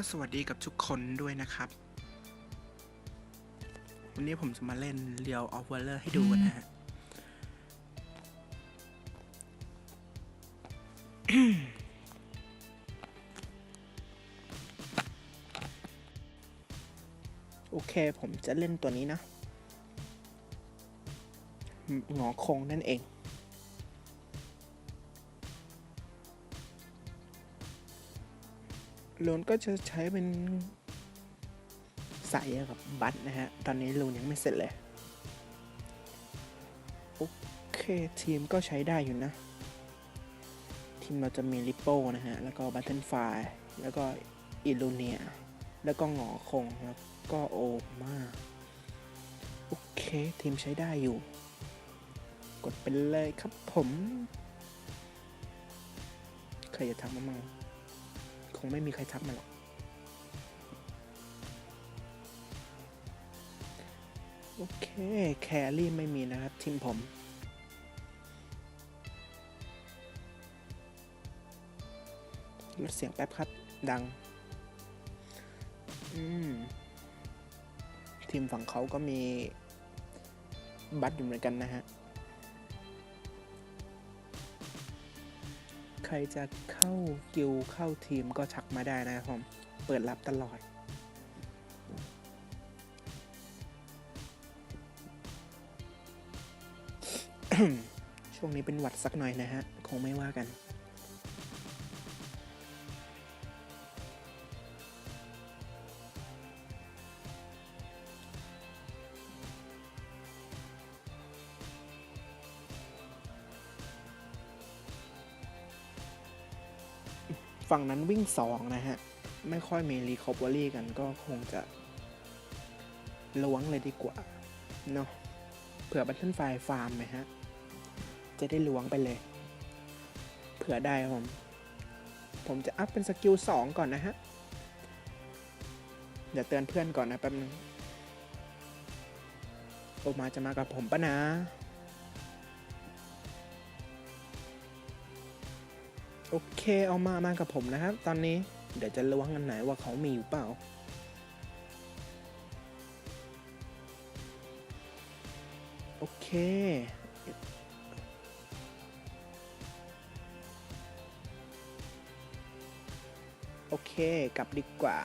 ก็สวัสดีกับทุกคนด้วยนะครับ วันนี้ผมจะมาเล่นเรียวออฟเวอร์ให้ดูนะฮะ โอเคผมจะเล่นตัวนี้นะ หงอคงนั่นเอง ลูนก็จะใช้เป็นใสกับบัตนะฮะ ตอนนี้ลูนยังไม่เสร็จเลย โอเค ทีมก็ใช้ได้อยู่นะ ทีมเราจะมีริปโป้นะฮะ แล้วก็บัตเทนไฟแล้วก็อิลูเนีย แล้วก็หงอคง แล้วก็โอมาโอเค ทีมใช้ได้อยู่ กดไปเลยครับผม ใครจะทำมามั่ง งไม่มีใครทักมาหรอกโอเค แครี่ไม่มีนะครับ ทีมผมลดเสียงแป๊บครับ ดัง อืม ทีมฝั่งเขาก็มีบัตอยู่เหมือนกันนะฮะ ใครจะเข้ากิลเข้าทีมก็ชักมาได้นะครับผม เปิดรับตลอด ช่วงนี้เป็นหวัดสักหน่อยนะฮะ คงไม่ว่ากัน ฝั่งนั้นวิ่งสองนะฮะ ไม่ค่อยมีรีคอ v เวอรี่กันก็คงจะล้วงเลยดีกว่า เนาะเผื่อบัตเทิลไฟฟาร์มไหมฮะ จะได้ล้วงไปเลย เผื่อได้ผม ผมจะอัพเป็นสกิลสองก่อนนะฮะ เดี๋ยวเตือนเพื่อนก่อนนะแป๊บนึงโอมาจะมากับผมปะนะ เคเอามามากับผมนะครับ ตอนนี้เดี๋ยวจะล้วงกันไหนว่าเขามีอยู่เปล่า โอเคโอเค กลับดีกว่า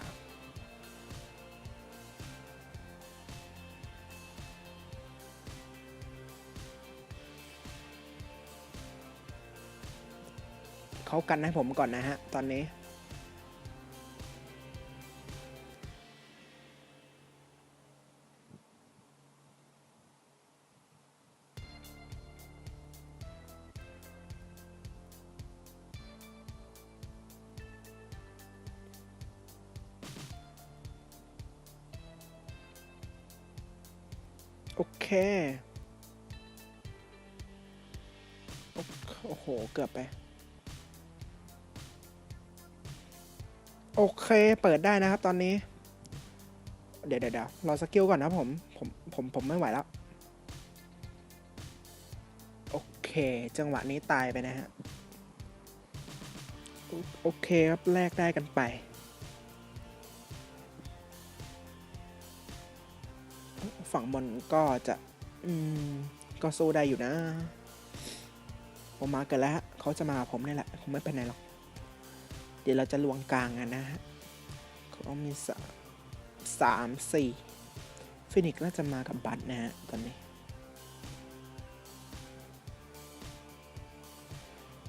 เขากันให้ผมก่อนนะฮะ ตอนนี้โอเค โอโอ้โห เกือบไป โอเค เปิดได้นะครับตอนนี้เดี๋ยวเดี๋ยวเดี๋ยวรอสกิลก่อนนะผม ผมผมผมไม่ไหวแล้ว โอเค จังหวะนี้ตายไปนะฮะ โอเคครับแลกได้กันไปฝั่งบนก็จะ อืม ก็สู้ได้อยู่นะ ผมมาเกิดแล้วฮะเขาจะมาหาผมนี่แหละคงไม่ไปไหนหรอก เดี๋ยวเราจะลวงกลางกันนะฮะเขามีสามสามสี่ฟินิกซ์น่าจะมากับบัตนะฮะตอนนี้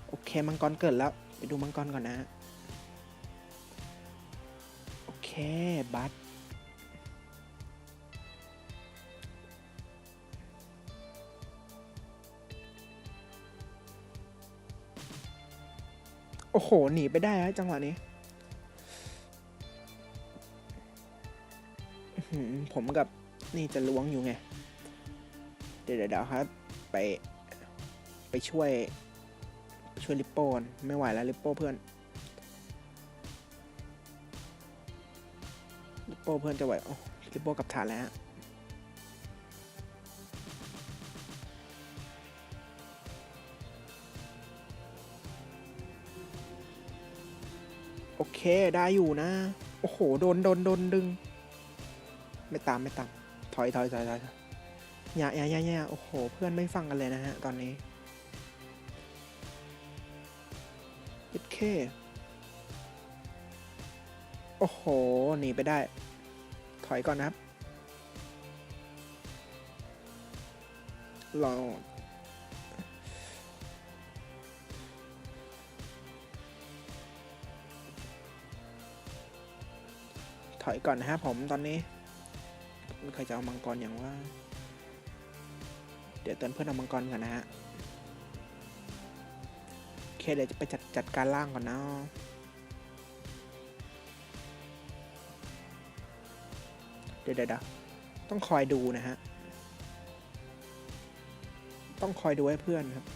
โอเค มังกรเกิดแล้ว ไปดูมังกรก่อนนะ โอเค บัต โอ้โห หนีไปได้ฮะจังหวะนี้ ผมกับนี่จะล้วงอยู่ไง เดี๋ยวเดี๋ยวครับ ไป ไปช่วย ช่วยลิปโป้ก่อนไม่ไหวแล้วลิปโป้เพื่อน ลิปโป้เพื่อนจะไหว โอ้ลิปโป้กับฐานแล้ว โอเคได้อยู่นะ โอ้โห โดนโดนโดนดึง ไม่ตามไม่ตาม ถอยถอยถอยถอยอย่าอย่าอย่าอย่าโอ้โห เพื่อนไม่ฟังกันเลยนะฮะ ตอนนี้ยิดเค โอ้โห หนีไปได้ ถอยก่อนนะครับรอ ถอยก่อนนะครับผมตอนนี้ใครจะเอามังกรอย่างว่า เดี๋ยวเตือนเพื่อนเอามังกรก่อนนะฮะโอเคเดี๋ยวจะไปจัดจัดการล่างก่อนนะเดี๋ยวเดี๋ยวเดต้องคอยดูนะฮะ ต้องคอยดูให้เพื่อนครับ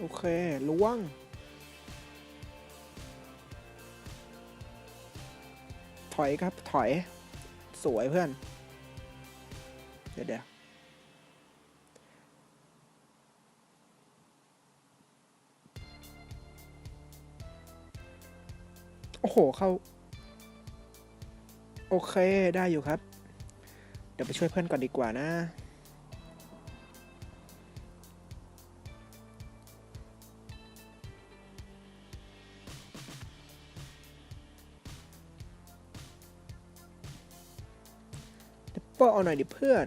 โอเคล้วง ถอยครับ ถอย สวยเพื่อน เดี๋ยวเดี๋ยวโอ้โห เข้า โอเค ได้อยู่ครับ เดี๋ยวไปช่วยเพื่อนก่อนดีกว่านะ ปเอาหน่อยดิเพื่อน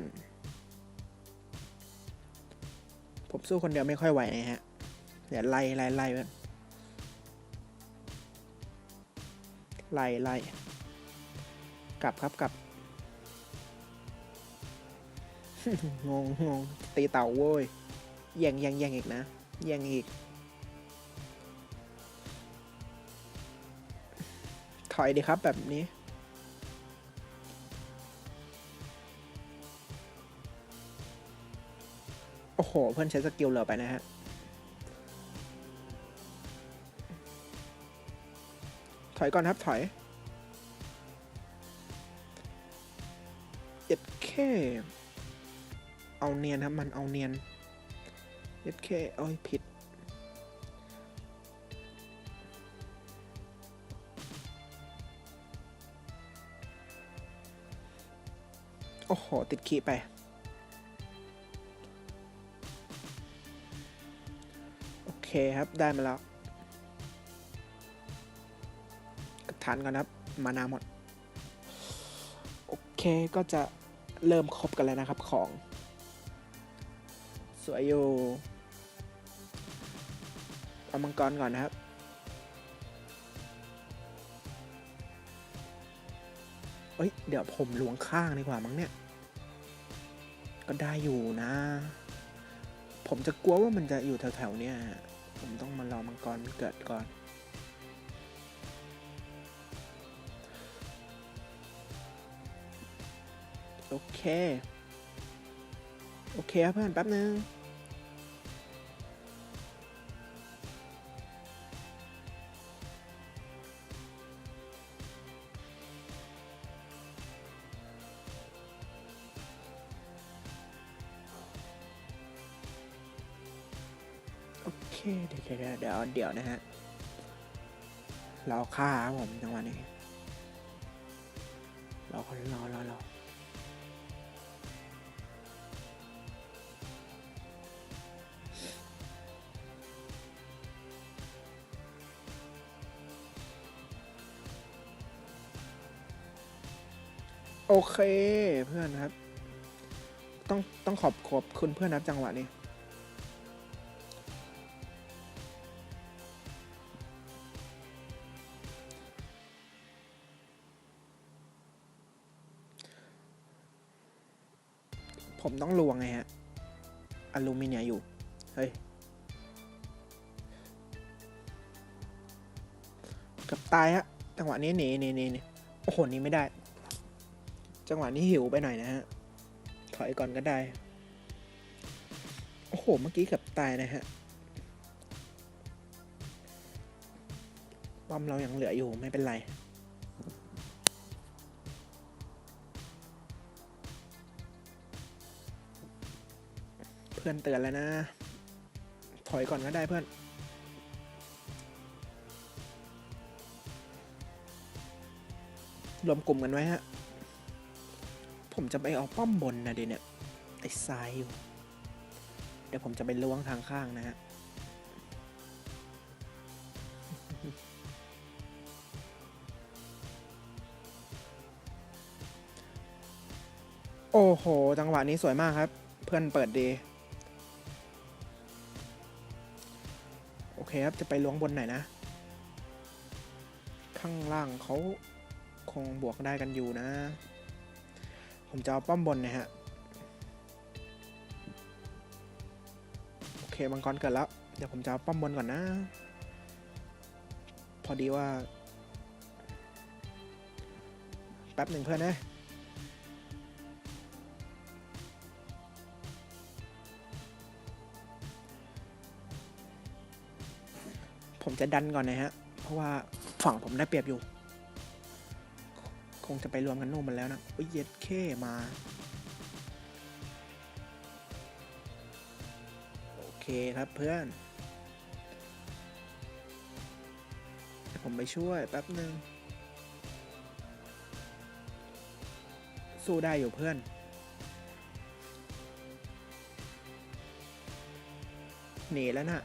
ผมสู้คนเดียวไม่ค่อยไหวนะฮะเดี๋ยวไล่ไล่ไล่เพื่อนไล่ไล่กลับครับกลับงงงงตีเต่าโว้ยแย่งแย่งแย่งอีกนะแย่งอีก ถอยดีครับแบบนี้ อ้โห เพื่อนใช้สกิลเหลือไปนะฮะ ถอยก่อนครับ ถอยเอ็ดเคเอาเนียนครับมันเอาเนียนเอ็ดเคเอ้ยผิดโอ้โห ติดขีไป เคครับ ได้มาแล้วกระฐานก่อนครับ มานาหมด โอเคก็จะเริ่มครบกันแล้วนะครับของ สวยอยู่เอามังกรก่อนนะครับ เอ้ย เดี๋ยวผมหลวงข้างดีกว่ามั้งเนี่ย ก็ได้อยู่นะ ผมจะกลัวว่ามันจะอยู่แถวๆเนี้ย ผมต้องมารอมังกรเกิดก่อน โอเค โอเคครับเพื่อนแป๊บนึง เดี๋ยวนะฮะรอค่าครับผมจังหวะนี้รอคนรอรอรอโอเคเพื่อนครับ ต้องต้องขอบขอบคุณเพื่อนนะครับจังหวะนี้ ผมต้องลวงไงฮะ อลูมิเนียอยู่ เฮ้ยเกับตายฮะ จังหวะนี้หนีหนีหนีหนีโอ้โหหนี้ไม่ได้ จังหวะนี้หิวไปหน่อยนะฮะ ถอยก่อนก็ได้ โอ้โห เมื่อกี้เกับตายนะฮะป้อมเรายังเหลืออยู่ไม่เป็นไร พื่อนเตือนแล้วนะ ถอยก่อนก็ได้เพื่อน รวมกลุ่มกันไว้ฮะ ผมจะไปเอาป้อมบนนะเดิเนี่ย ไอ้ทรายอยู่ เดี๋ยวผมจะไปล้วงทางข้างนะฮะโอ้โห จังหวะนี้สวยมากครับ เพื่อนเปิดดี เคครับ จะไปล้วงบนไหนนะ ข้างล่างเขาคงบวกได้กันอยู่นะ ผมจะเอาป้อมบนนะฮะ โอเคมังกรเกิดแล้ว เดี๋ยวผมจะเอาป้อมบนก่อนนะ พอดีว่า แป๊บหนึ่งเพื่อนนะ ผมจะดันก่อนนะฮะ เพราะว่าฝั่งผมได้เปรียบอยู่ คงจะไปรวมกันนู่นมันแล้วนะโอ้ยเย็ดเคมา โอเคครับเพื่อน ผมไปช่วยแป๊บหนึ่งสู้ได้อยู่เพื่อน หนีแล้วนะ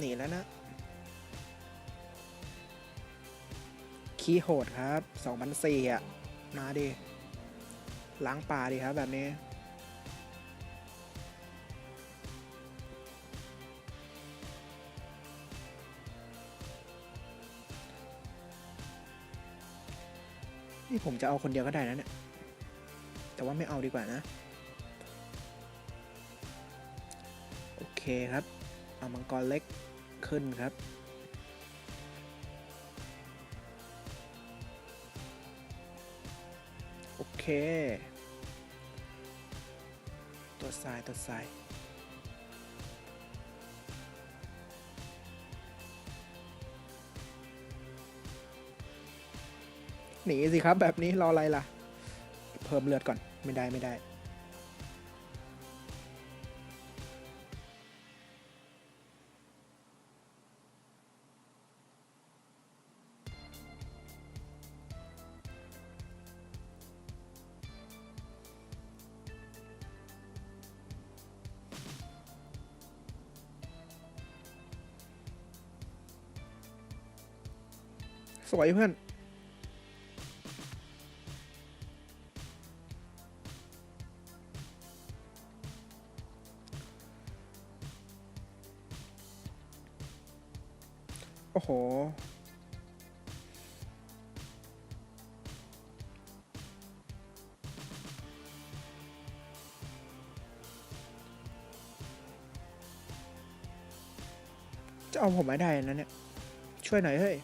หนีแล้วนะ คีย์โหดครับ2,004อะ มาดิ ล้างป่าดิครับแบบนี้ นี่ผมจะเอาคนเดียวก็ได้นะเนี่ย แต่ว่าไม่เอาดีกว่านะ โอเคครับ เอามังกรเล็กขึ้นครับ เค ตัวสายตัวสายหนีสิครับแบบนี้รออะไรล่ะ เพิ่มเลือดก่อนไม่ได้ไม่ได้ สวยเพื่อน โอ้โห จะเอาผมไม่ได้นะเนี่ย ช่วยหน่อยเฮ้ย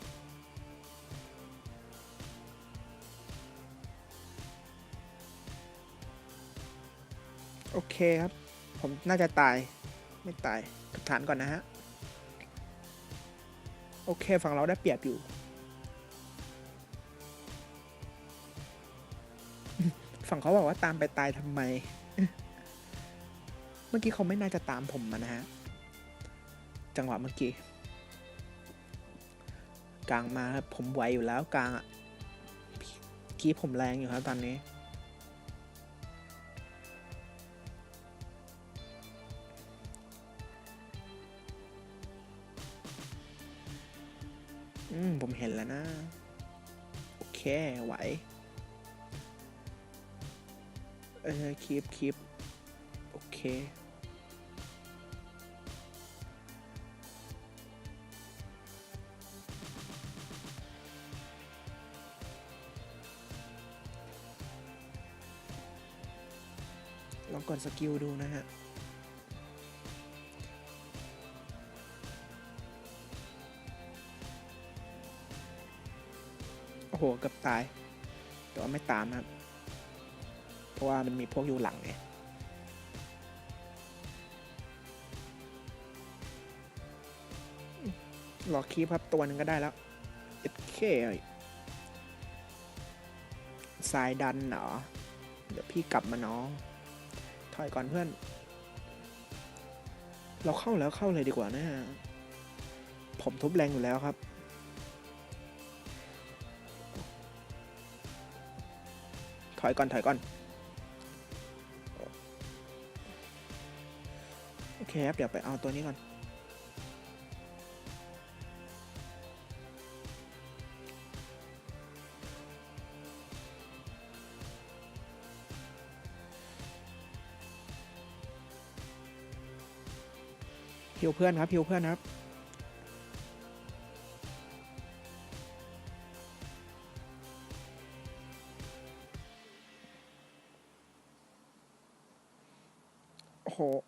โอเคครับ ผมน่าจะตาย ไม่ตายกับฐานก่อนนะฮะ โอเค ฝั่งเราได้เปรียบอยู่ ฝั่งเขาบอกว่าตามไปตายทำไม เมื่อกี้เขาไม่น่าจะตามผมมานะฮะ จังหวะเมื่อกี้ กลางมาครับผมไหวอยู่แล้วกลางอะกี้ผมแรงอยู่ครับตอนนี้ อืม ผมเห็นแล้วนะ โอเค ไหว เออคีปคีปโอเคลองกดสกิลดูนะฮะ โอ้โหเกือบตาย แต่ว่าไม่ตามครับ เพราะว่ามันมีพวกอยู่หลังไงรอคีบครับตัวหนึ่งก็ได้แล้วเอ็ดเคสายดันเหรอ เดี๋ยวพี่กลับมาน้อง ถอยก่อนเพื่อน เราเข้าแล้วเข้าเลยดีกว่านะฮะผมทุบแรงอยู่แล้วครับ อยก่อนถอยก่อนโอเคครับเดี๋ยวไปเอาตัวนี้ก่อนฮิวเพื่อนครับฮิวเพื่อนครับ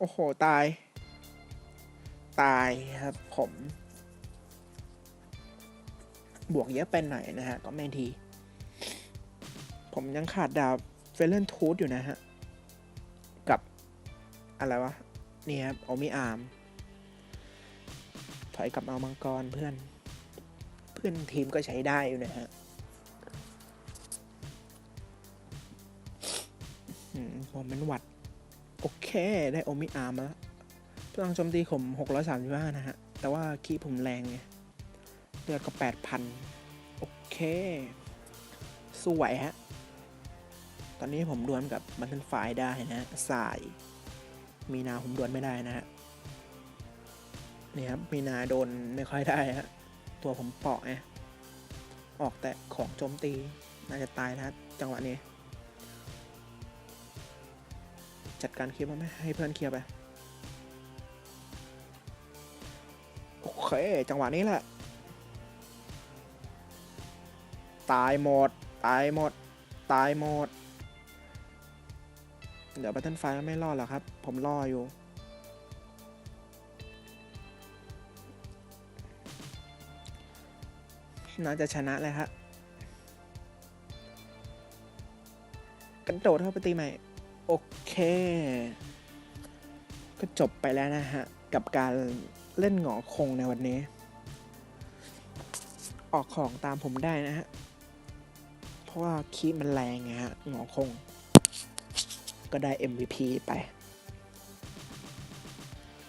โอ้โห ตาย ตายครับผม บวกเยอะเป็นหน่อยนะฮะ ก็ไม่ที ผมยังขาดดาบเฟลเลนทูธอยู่นะฮะ กับ อะไรวะ นี่ครับโอมิอาร์ม ถอยกลับเอามังกรเพื่อน เพื่อนทีมก็ใช้ได้อยู่นะฮะผมเป็นหวัด โอเค ได้โอมิอาร์มาแล้วพลังโจมตีผม 635 นะฮะ แต่ว่าคีผมแรงไงเลือดก็ 8,000 โอเคสวยฮะ ตอนนี้ผมดวลกับบันทันไฟได้นะฮะสาย มีนาผมดวลไม่ได้นะฮะ นี่ครับ มีนาโดนไม่ค่อยได้ฮะ ตัวผมเปาะไงออกแต่ของโจมตี น่าจะตายนะฮะจังหวะนี้ จัดการเคลียร์ไหมให้เพื่อนเคลียร์ไป โอเค จังหวะนี้แหละ ตายหมด ตายหมด ตายหมด เดี๋ยวบัตเทิลไฟไม่รอดหรอครับ ผมรออยู่น่าจะชนะเลยฮะกระโดดเข้าไปตีใหม่ โอเค ก็จบไปแล้วนะฮะ กับการเล่นหงอคงในวันนี้ ออกของตามผมได้นะฮะ เพราะว่าคีมันแรงไงฮะหงอคง ก็ได้ MVP ไป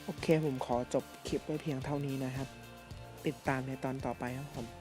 โอเคผมขอจบคลิปไว้เพียงเท่านี้นะครับ ติดตามในตอนต่อไปครับผม